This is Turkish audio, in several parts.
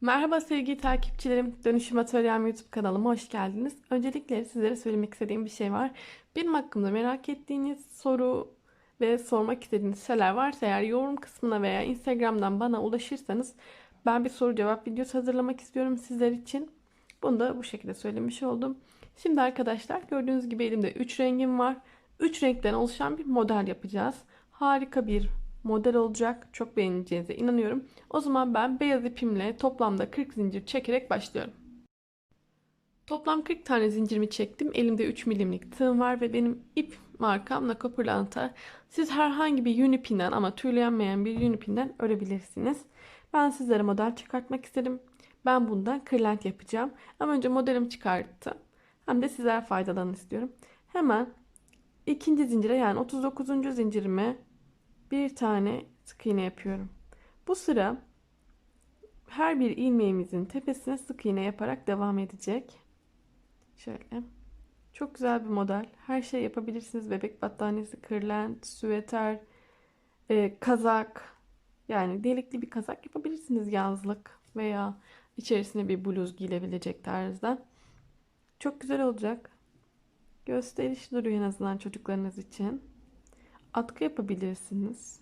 Merhaba sevgili takipçilerim. Dönüşüm Atölyem YouTube kanalıma hoş geldiniz. Öncelikle sizlere söylemek istediğim bir şey var. Benim hakkımda merak ettiğiniz soru ve sormak istediğiniz şeyler varsa eğer yorum kısmına veya Instagram'dan bana ulaşırsanız ben bir soru cevap videosu hazırlamak istiyorum sizler için. Bunu da bu şekilde söylemiş oldum. Şimdi arkadaşlar gördüğünüz gibi elimde 3 rengim var. 3 renkten oluşan bir model yapacağız. Harika bir model olacak. Çok beğeneceğinize inanıyorum. O zaman ben beyaz ipimle toplamda 40 zincir çekerek başlıyorum. Toplam 40 tane zincirimi çektim. Elimde 3 milimlik tığım var ve benim ip markam Nako Pırlanta. Siz herhangi bir yün ipinden ama tüylenmeyen bir yün ipinden örebilirsiniz. Ben sizlere model çıkartmak istedim. Ben bundan kırlent yapacağım. Ama önce modelimi çıkarttım. Hem de sizler faydalanın istiyorum. Hemen ikinci zincire yani 39. zincirime bir tane sık iğne yapıyorum. Bu sıra her bir ilmeğimizin tepesine sık iğne yaparak devam edecek. Şöyle. Çok güzel bir model. Her şey yapabilirsiniz. Bebek battaniyesi, kırlent, süveter, e, kazak. Yani delikli bir kazak yapabilirsiniz yazlık veya içerisine bir bluz giyilebilecek tarzda. Çok güzel olacak. Gösterişli duruyor en azından çocuklarınız için. Atkı yapabilirsiniz.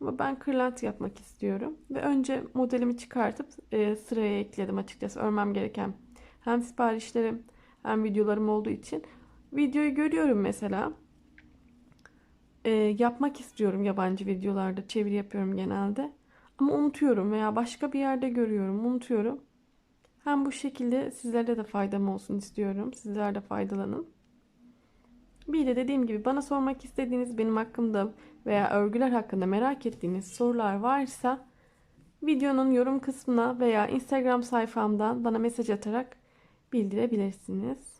Ama ben kırlent yapmak istiyorum. Ve önce modelimi çıkartıp e, sıraya ekledim açıkçası. Örmem gereken hem siparişlerim hem videolarım olduğu için. Videoyu görüyorum mesela. E, yapmak istiyorum yabancı videolarda. Çeviri yapıyorum genelde. Ama unutuyorum veya başka bir yerde görüyorum. Unutuyorum. Hem bu şekilde sizlere de faydam olsun istiyorum. Sizler de faydalanın. Bir de dediğim gibi bana sormak istediğiniz benim hakkımda veya örgüler hakkında merak ettiğiniz sorular varsa videonun yorum kısmına veya Instagram sayfamdan bana mesaj atarak bildirebilirsiniz.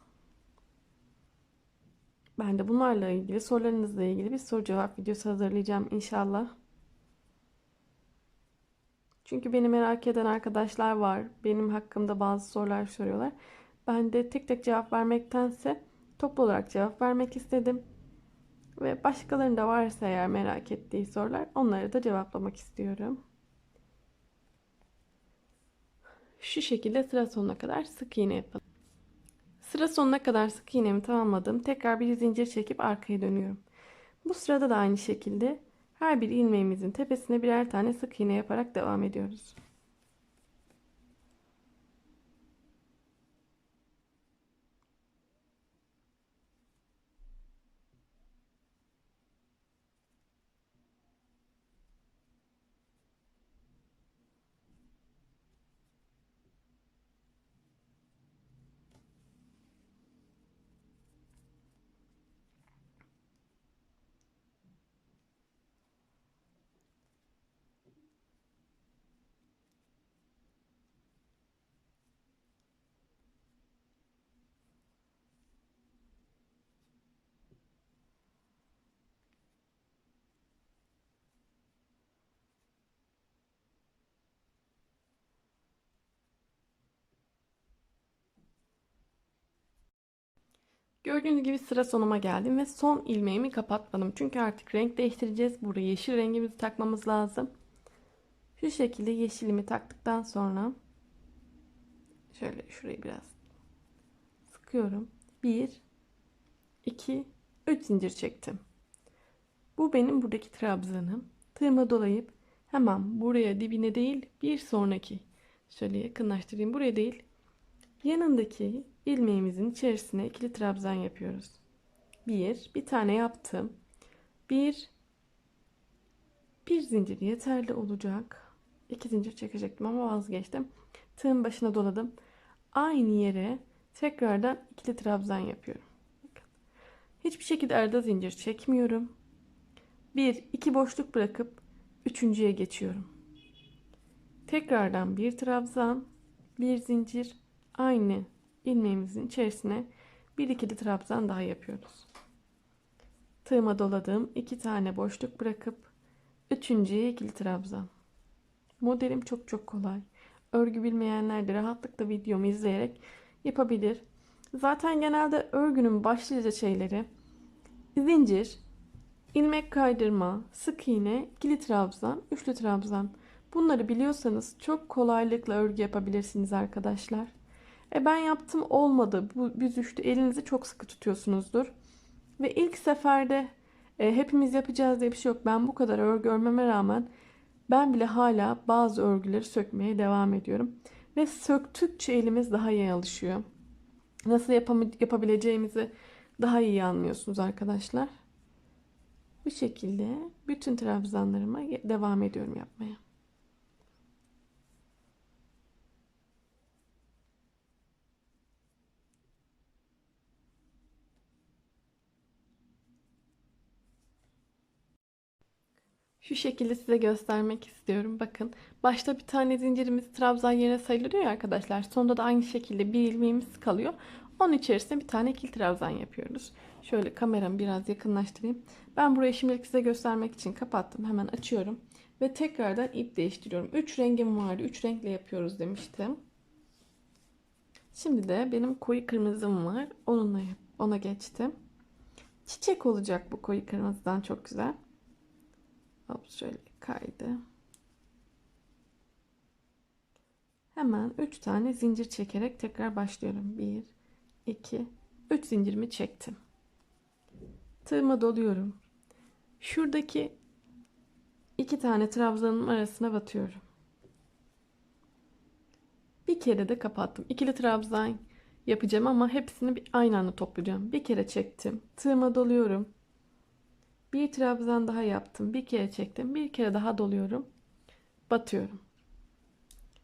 Ben de bunlarla ilgili sorularınızla ilgili bir soru cevap videosu hazırlayacağım inşallah. Çünkü beni merak eden arkadaşlar var. Benim hakkımda bazı sorular soruyorlar. Ben de tek tek cevap vermektense toplu olarak cevap vermek istedim. Ve başkalarında varsa eğer merak ettiği sorular onları da cevaplamak istiyorum. Şu şekilde sıra sonuna kadar sık iğne yapalım. Sıra sonuna kadar sık iğnemi tamamladım. Tekrar bir zincir çekip arkaya dönüyorum. Bu sırada da aynı şekilde her bir ilmeğimizin tepesine birer tane sık iğne yaparak devam ediyoruz. Gördüğünüz gibi sıra sonuma geldim ve son ilmeğimi kapatmadım. Çünkü artık renk değiştireceğiz. Buraya yeşil rengimizi takmamız lazım. Şu şekilde yeşilimi taktıktan sonra şöyle şurayı biraz sıkıyorum. 1 2 3 zincir çektim. Bu benim buradaki trabzanım. Tığıma dolayıp hemen buraya dibine değil bir sonraki şöyle yakınlaştırayım. Buraya değil yanındaki ilmeğimizin içerisine ikili trabzan yapıyoruz. Bir, bir tane yaptım. Bir, bir zincir yeterli olacak. İki zincir çekecektim ama vazgeçtim. Tığın başına doladım. Aynı yere tekrardan ikili trabzan yapıyorum. Hiçbir şekilde arada zincir çekmiyorum. Bir, iki boşluk bırakıp üçüncüye geçiyorum. Tekrardan bir trabzan, bir zincir, aynı ilmeğimizin içerisine bir ikili trabzan daha yapıyoruz. Tığıma doladığım iki tane boşluk bırakıp üçüncüye ikili trabzan. Modelim çok çok kolay. Örgü bilmeyenler de rahatlıkla videomu izleyerek yapabilir. Zaten genelde örgünün başlıca şeyleri zincir, ilmek kaydırma, sık iğne, ikili trabzan, üçlü trabzan. Bunları biliyorsanız çok kolaylıkla örgü yapabilirsiniz arkadaşlar. E ben yaptım olmadı. Bu büzüştü. Elinizi çok sıkı tutuyorsunuzdur. Ve ilk seferde e, hepimiz yapacağız diye bir şey yok. Ben bu kadar örgü örmeme rağmen ben bile hala bazı örgüleri sökmeye devam ediyorum. Ve söktükçe elimiz daha iyi alışıyor. Nasıl yapabileceğimizi daha iyi anlıyorsunuz arkadaşlar. Bu şekilde bütün trabzanlarıma devam ediyorum yapmaya. Şu şekilde size göstermek istiyorum. Bakın başta bir tane zincirimiz trabzan yerine sayılıyor ya arkadaşlar. Sonunda da aynı şekilde bir ilmeğimiz kalıyor. Onun içerisine bir tane ikili trabzan yapıyoruz. Şöyle kameramı biraz yakınlaştırayım. Ben burayı şimdilik size göstermek için kapattım. Hemen açıyorum. Ve tekrardan ip değiştiriyorum. 3 rengim vardı. 3 renkle yapıyoruz demiştim. Şimdi de benim koyu kırmızım var. Onunla ona geçtim. Çiçek olacak bu koyu kırmızıdan çok güzel. Hop şöyle kaydı. Hemen 3 tane zincir çekerek tekrar başlıyorum. 1 2 3 zincirimi çektim. Tığıma doluyorum. Şuradaki iki tane trabzanın arasına batıyorum. Bir kere de kapattım. İkili trabzan yapacağım ama hepsini aynı anda toplayacağım. Bir kere çektim. Tığıma doluyorum. Bir trabzan daha yaptım. Bir kere çektim. Bir kere daha doluyorum. Batıyorum.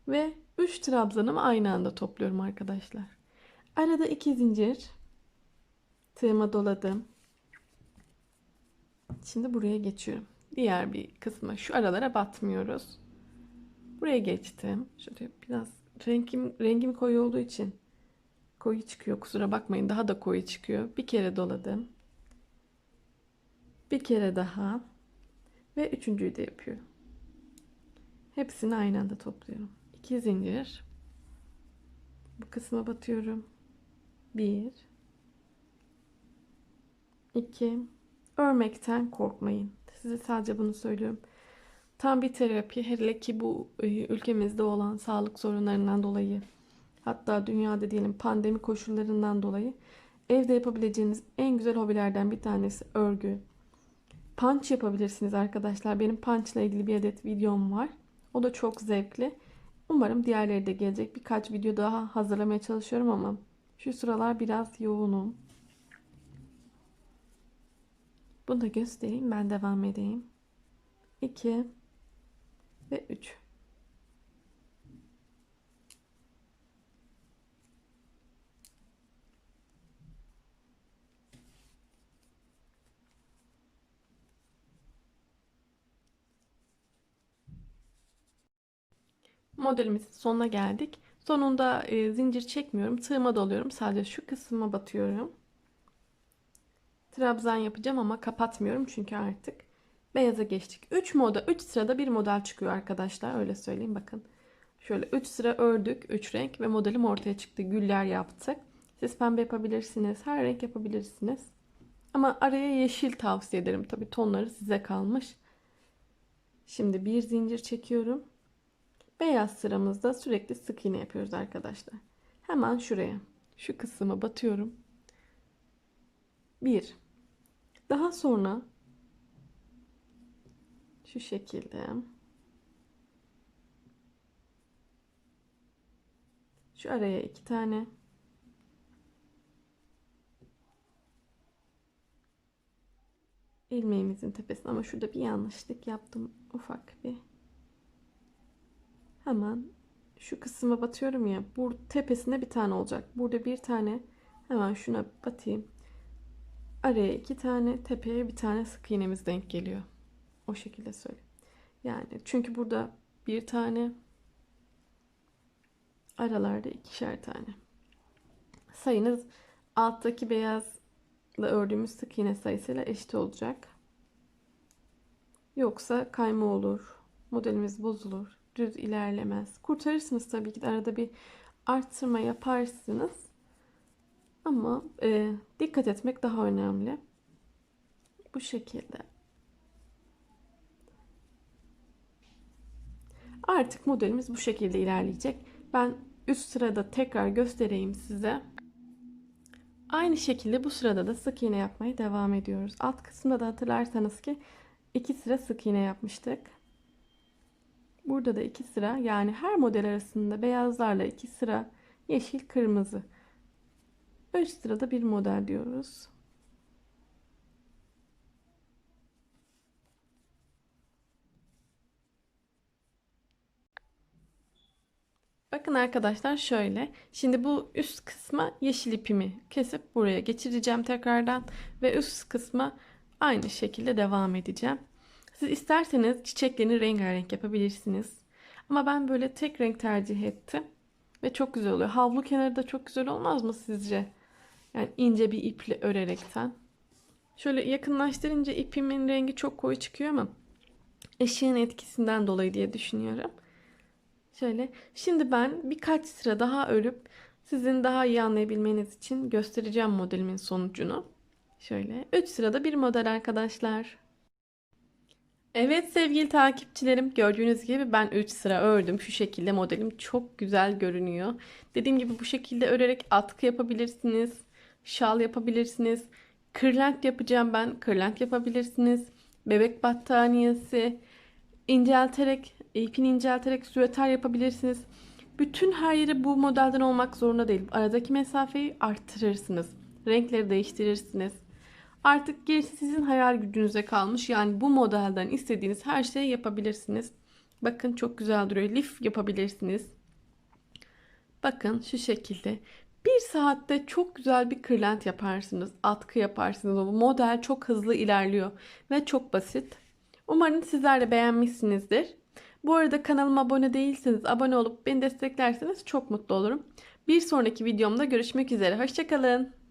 Ve 3 trabzanımı aynı anda topluyorum arkadaşlar. Arada 2 zincir. Tığıma doladım. Şimdi buraya geçiyorum. Diğer bir kısmı şu aralara batmıyoruz. Buraya geçtim. Şöyle biraz rengim rengim koyu olduğu için koyu çıkıyor. Kusura bakmayın. Daha da koyu çıkıyor. Bir kere doladım. Bir kere daha. Ve üçüncüyü de yapıyorum. Hepsini aynı anda topluyorum. İki zincir. Bu kısma batıyorum. Bir. iki. Örmekten korkmayın. Size sadece bunu söylüyorum. Tam bir terapi. Hele ki bu e, ülkemizde olan sağlık sorunlarından dolayı hatta dünyada diyelim pandemi koşullarından dolayı evde yapabileceğiniz en güzel hobilerden bir tanesi örgü. Punch yapabilirsiniz arkadaşlar. Benim punch ile ilgili bir adet videom var. O da çok zevkli. Umarım diğerleri de gelecek. Birkaç video daha hazırlamaya çalışıyorum ama şu sıralar biraz yoğunum. Bunu da göstereyim. Ben devam edeyim. 2 ve 3. Modelimizin sonuna geldik. Sonunda e, zincir çekmiyorum. Tığıma doluyorum. Sadece şu kısma batıyorum. Trabzan yapacağım ama kapatmıyorum çünkü artık beyaza geçtik. 3 moda 3 sırada bir model çıkıyor arkadaşlar. Öyle söyleyeyim bakın. Şöyle 3 sıra ördük. 3 renk ve modelim ortaya çıktı. Güller yaptık. Siz pembe yapabilirsiniz. Her renk yapabilirsiniz. Ama araya yeşil tavsiye ederim. Tabi tonları size kalmış. Şimdi bir zincir çekiyorum. Beyaz sıramızda sürekli sık iğne yapıyoruz arkadaşlar. Hemen şuraya şu kısma batıyorum. Bir. Daha sonra şu şekilde şu araya iki tane ilmeğimizin tepesine ama şurada bir yanlışlık yaptım ufak bir hemen şu kısma batıyorum ya. Bu tepesinde bir tane olacak. Burada bir tane hemen şuna batayım. Araya iki tane, tepeye bir tane sık iğnemiz denk geliyor. O şekilde söyleyeyim. Yani çünkü burada bir tane aralarda ikişer tane. Sayınız alttaki beyazla ördüğümüz sık iğne sayısıyla eşit olacak. Yoksa kayma olur. Modelimiz bozulur düz ilerlemez. Kurtarırsınız tabii ki de arada bir arttırma yaparsınız. Ama e, dikkat etmek daha önemli. Bu şekilde. Artık modelimiz bu şekilde ilerleyecek. Ben üst sırada tekrar göstereyim size. Aynı şekilde bu sırada da sık iğne yapmaya devam ediyoruz. Alt kısımda da hatırlarsanız ki iki sıra sık iğne yapmıştık. Burada da iki sıra yani her model arasında beyazlarla iki sıra yeşil kırmızı. Üst sırada bir model diyoruz. Bakın arkadaşlar şöyle. Şimdi bu üst kısma yeşil ipimi kesip buraya geçireceğim tekrardan ve üst kısma aynı şekilde devam edeceğim. Siz isterseniz çiçeklerini rengarenk yapabilirsiniz. Ama ben böyle tek renk tercih ettim. Ve çok güzel oluyor. Havlu kenarı da çok güzel olmaz mı sizce? Yani ince bir iple örerekten. Şöyle yakınlaştırınca ipimin rengi çok koyu çıkıyor ama ışığın etkisinden dolayı diye düşünüyorum. Şöyle. Şimdi ben birkaç sıra daha örüp sizin daha iyi anlayabilmeniz için göstereceğim modelimin sonucunu. Şöyle. 3 sırada bir model arkadaşlar. Evet sevgili takipçilerim gördüğünüz gibi ben 3 sıra ördüm. Şu şekilde modelim çok güzel görünüyor. Dediğim gibi bu şekilde örerek atkı yapabilirsiniz. Şal yapabilirsiniz. Kırlent yapacağım ben. Kırlent yapabilirsiniz. Bebek battaniyesi. incelterek, ipini incelterek süveter yapabilirsiniz. Bütün her yeri bu modelden olmak zorunda değil. Aradaki mesafeyi arttırırsınız. Renkleri değiştirirsiniz. Artık gerisi sizin hayal gücünüze kalmış. Yani bu modelden istediğiniz her şeyi yapabilirsiniz. Bakın çok güzel duruyor. Lif yapabilirsiniz. Bakın şu şekilde. Bir saatte çok güzel bir kırlent yaparsınız. Atkı yaparsınız. Bu model çok hızlı ilerliyor ve çok basit. Umarım sizler de beğenmişsinizdir. Bu arada kanalıma abone değilseniz abone olup beni desteklerseniz çok mutlu olurum. Bir sonraki videomda görüşmek üzere. Hoşçakalın.